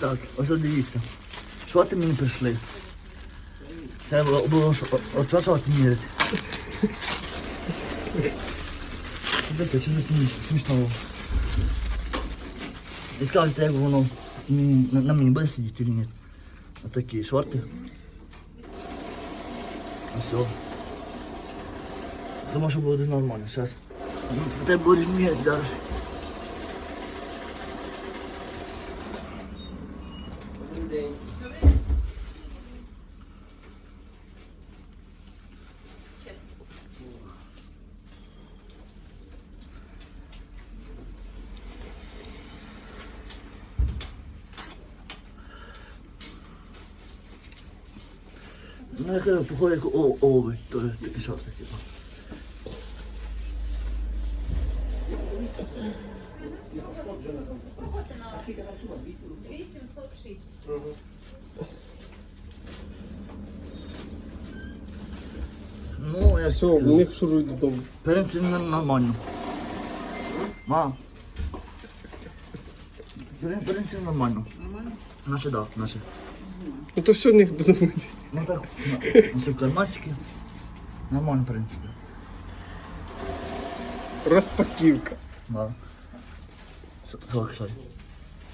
Так, ось дивіться. Що ти мені прийшли? Треба було ж о- от от міряти. Дивіться, чи не сміш- смішно. І скажете, як воно на, мені буде сидіти чи ні. Отакі шорти. Все. Думаю, що буде нормально. Зараз. Ти будеш міряти зараз. Ну, я кажу, походу, як о- обувь, то такі шорти, типу. Ну, я Все, у них шуруй додому. В принципі, нормально. Мам. В принципі, нормально. Наші, да, наші. Ну то все, у них додому. Ну так, на, на карманчики. Нормально, в принципі. Розпаківка. Да. С- Сорок, сорок.